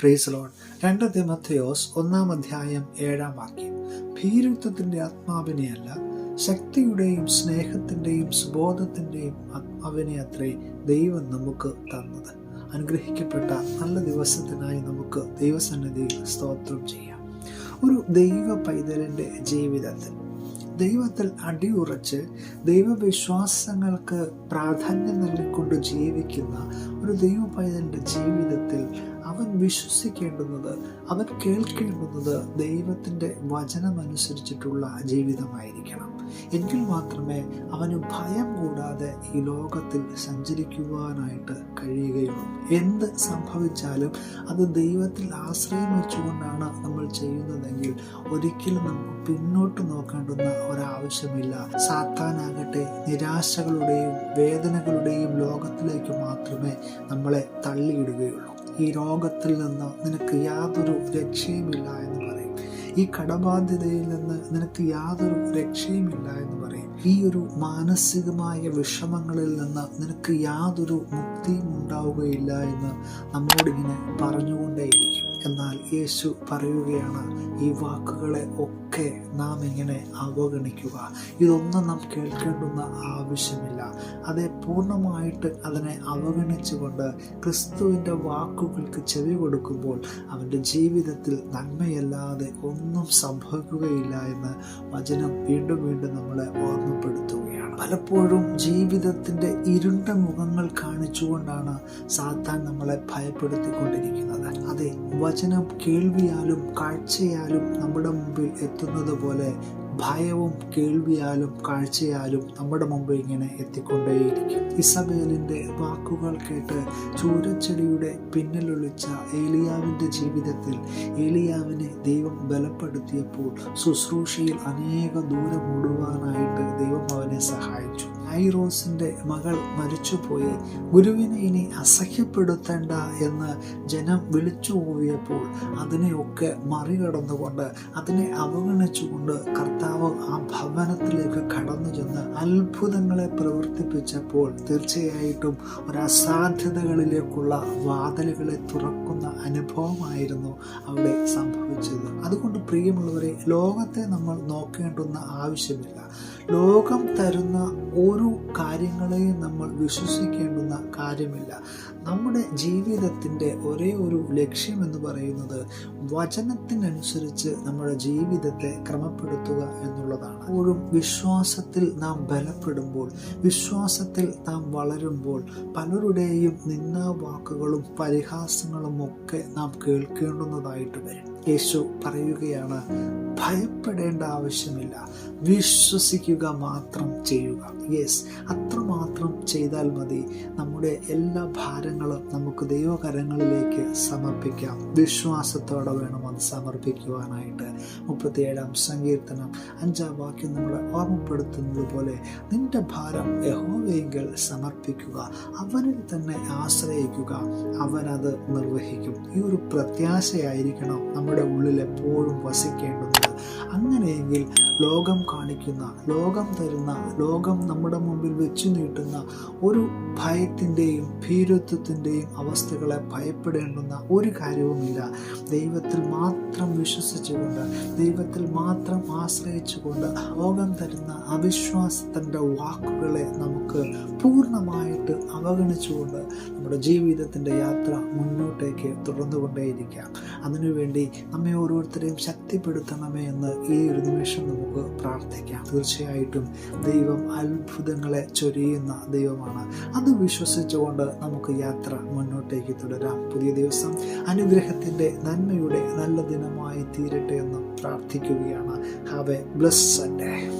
Price loan രണ്ട് തിമത്തയോസ് ഒന്നാം അധ്യായം ഏഴാം വാക്യം. ഭീരുത്വത്തിന്റെ ആത്മാവിനെയല്ല ശക്തിയുടെയും സ്നേഹത്തിന്റെയും സുബോധത്തിന്റെയും ആത്മാവിനെ അത്രേ ദൈവം നമുക്ക് തന്നത്. അനുഗ്രഹിക്കപ്പെട്ട നല്ല ദിവസത്തിനായി നമുക്ക് ദൈവസന്നിധിയിൽ സ്തോത്രം ചെയ്യാം. ഒരു ദൈവ പൈതലിന്റെ ജീവിതത്തിൽ ദൈവത്തിൽ അടിയുറച്ച് ദൈവവിശ്വാസങ്ങൾക്ക് പ്രാധാന്യം നൽകിക്കൊണ്ട് ജീവിക്കുന്ന ഒരു ദൈവ പൈതലിന്റെ ജീവിതത്തിൽ അവൻ വിശ്വസിക്കേണ്ടുന്നത് അവൻ കേൾക്കേണ്ടുന്നത് ദൈവത്തിന്റെ വചനമനുസരിച്ചിട്ടുള്ള ജീവിതമായിരിക്കണം. എങ്കിൽ മാത്രമേ അവന് ഭയം കൂടാതെ ഈ ലോകത്തിൽ സഞ്ചരിക്കുവാനായിട്ട് കഴിയുകയുള്ളൂ. എന്ത് സംഭവിച്ചാലും അത് ദൈവത്തിൽ ആശ്രയം വെച്ചുകൊണ്ടാണ് നമ്മൾ ചെയ്യുന്നതെങ്കിൽ ഒരിക്കലും നമുക്ക് പിന്നോട്ട് നോക്കേണ്ടുന്ന ഒരാവശ്യമില്ല. സാത്താനാകട്ടെ നിരാശകളുടെയും വേദനകളുടെയും ലോകത്തിലേക്ക് മാത്രമേ നമ്മളെ തള്ളിയിടുകയുള്ളൂ. ഈ രോഗത്തിൽ നിന്ന് നിനക്ക് യാതൊരു രക്ഷയുമില്ല എന്ന് പറയും. ഈ കടബാധ്യതയിൽ നിന്ന് നിനക്ക് യാതൊരു രക്ഷയുമില്ല എന്ന് പറയും. ഈ ഒരു മാനസികമായ വിഷമങ്ങളിൽ നിന്ന് നിനക്ക് യാതൊരു മുക്തിയും ഉണ്ടാവുകയില്ല എന്ന് നമ്മോടിങ്ങനെ പറഞ്ഞുകൊണ്ടേയിരിക്കും. എന്നാൽ യേശു പറയുകയാണ് ഈ വാക്കുകളെ ഒക്കെ നാം ഇങ്ങനെ അവഗണിക്കുക. ഇതൊന്നും നാം കേൾക്കേണ്ടുന്ന ആവശ്യമില്ല. അതെ പൂർണമായിട്ട് അതിനെ അവഗണിച്ചുകൊണ്ട് ക്രിസ്തുവിന്റെ വാക്കുകൾക്ക് ചെവി കൊടുക്കുമ്പോൾ അവന്റെ ജീവിതത്തിൽ നന്മയല്ലാതെ ഒന്നും സംഭവിക്കുകയില്ല എന്ന് വചനം വീണ്ടും വീണ്ടും നമ്മളെ ഓർമ്മപ്പെടുത്തുകയാണ് പലപ്പോഴും ജീവിതത്തിന്റെ ഇരുണ്ട മുഖങ്ങൾ കാണിച്ചുകൊണ്ടാണ് സാത്താൻ നമ്മളെ ഭയപ്പെടുത്തിക്കൊണ്ടിരിക്കുന്നത്. അതെ വചനം കേൾവിയാലും കാഴ്ചയാലും നമ്മുടെ മുമ്പിൽ എത്തുന്നത് പോലെ ഭയവും കേൾവിയാലും കാഴ്ചയാലും നമ്മുടെ മുമ്പ് ഇങ്ങനെ എത്തിക്കൊണ്ടേയിരിക്കും. ഇസബേലിന്റെ വാക്കുകൾ കേട്ട് ചൂരച്ചെടിയുടെ പിന്നിലൊളിച്ച ഏലിയാവിന്റെ ജീവിതത്തിൽ ഏലിയാവിനെ ദൈവം ബലപ്പെടുത്തിയപ്പോൾ ശുശ്രൂഷയിൽ അനേക ദൂരം ഓടുവാനായിട്ട് ദൈവം അവനെ സഹായിച്ചു. ഐറോസിന്റെ മകൾ മരിച്ചുപോയി. ഗുരുവിനെ ഇനി അസഹ്യപ്പെടുത്തേണ്ട എന്ന് ജനം വിളിച്ചു പോയപ്പോൾ അതിനെയൊക്കെ മറികടന്നുകൊണ്ട് അതിനെ അവഗണിച്ചുകൊണ്ട് കർത്താവ് ആ ഭവനത്തിലേക്ക് കടന്നു ചെന്ന് അത്ഭുതങ്ങളെ പ്രവർത്തിപ്പിച്ചപ്പോൾ തീർച്ചയായിട്ടും ഒരു അസാധ്യതകളിലേക്കുള്ള വാതിലുകളെ തുറക്കുന്ന. അനുഭവമായിരുന്നു അവിടെ സംഭവിച്ചത്. അതുകൊണ്ട് പ്രിയമുള്ളവരെ ലോകത്തെ നമ്മൾ നോക്കേണ്ടുന്ന ആവശ്യമില്ല. ലോകം തരുന്ന ഒരു കാര്യങ്ങളെയും നമ്മൾ വിശ്വസിക്കേണ്ടുന്ന കാര്യമില്ല. നമ്മുടെ ജീവിതത്തിന്റെ ഒരേ ഒരു ലക്ഷ്യം എന്ന് പറയുന്നത് വചനത്തിനനുസരിച്ച് നമ്മുടെ ജീവിതത്തെ ക്രമപ്പെടുത്തുക എന്നുള്ളതാണ്. എപ്പോഴും വിശ്വാസത്തിൽ നാം ബലപ്പെടുമ്പോൾ വിശ്വാസത്തിൽ നാം വളരുമ്പോൾ പലരുടെയും നിന്നാവാക്കുകളും പരിഹാസങ്ങളും ഒക്കെ നാം കേൾക്കേണ്ടുന്നതായിട്ട് വരും. യേശു പറയുകയാണ് ഭയപ്പെടേണ്ട ആവശ്യമില്ല. വിശ്വസിക്കുക മാത്രം ചെയ്യുക. യെസ് അത്രമാത്രം ചെയ്താൽ മതി. നമ്മുടെ എല്ലാ ഭാരങ്ങളും നമുക്ക് ദൈവകരങ്ങളിലേക്ക് സമർപ്പിക്കാം. വിശ്വാസത്തോടെ വേണം അത് സമർപ്പിക്കുവാനായിട്ട്. മുപ്പത്തിയേഴാം സങ്കീർത്തനം അഞ്ചാം വാക്യം നമ്മളെ ഓർമ്മപ്പെടുത്തുന്നത് പോലെ നിന്റെ ഭാരം യഹോവയെങ്കിൽ സമർപ്പിക്കുക. അവനിൽ തന്നെ ആശ്രയിക്കുക. അവനത് നിർവഹിക്കും. ഈ ഒരു പ്രത്യാശയായിരിക്കണം നമ്മുടെ ഉള്ളിൽ എപ്പോഴും വസിക്കേണ്ടുന്നത് അങ്ങനെയെങ്കിൽ ലോകം കാണിക്കുന്ന ലോകം തരുന്ന ലോകം നമ്മുടെ മുമ്പിൽ വെച്ചു നീട്ടുന്ന ഒരു ഭയത്തിന്റെയും ഭീരുത്വത്തിന്റെയും അവസ്ഥകളെ ഭയപ്പെടേണ്ടുന്ന ഒരു കാര്യവുമില്ല. ദൈവത്തിൽ മാത്രം വിശ്വസിച്ചുകൊണ്ട് ദൈവത്തിൽ മാത്രം ആശ്രയിച്ചുകൊണ്ട് ലോകം തരുന്ന അവിശ്വാസത്തിന്റെ വാക്കുകളെ നമുക്ക് പൂർണമായിട്ട് അവഗണിച്ചുകൊണ്ട് നമ്മുടെ ജീവിതത്തിന്റെ യാത്ര മുന്നോട്ടേക്ക് തുടർന്നുകൊണ്ടേയിരിക്കാം. അതിനുവേണ്ടി നമ്മെ ഓരോരുത്തരെയും ശക്തിപ്പെടുത്തണമേ എന്ന് ഈ ഒരു നിമിഷം നമുക്ക് പ്രാർത്ഥിക്കാം. തീർച്ചയായിട്ടും ദൈവം അത്ഭുതങ്ങളെ ചൊരിയുന്ന ദൈവമാണ്. അത് വിശ്വസിച്ചുകൊണ്ട് നമുക്ക് യാത്ര മുന്നോട്ടേക്ക് തുടരാം. പുതിയ ദിവസം അനുഗ്രഹത്തിന്റെ നന്മയുടെ നല്ല ദിനമായി തീരട്ടെ എന്ന് പ്രാർത്ഥിക്കുകയാണ്. Have A bless day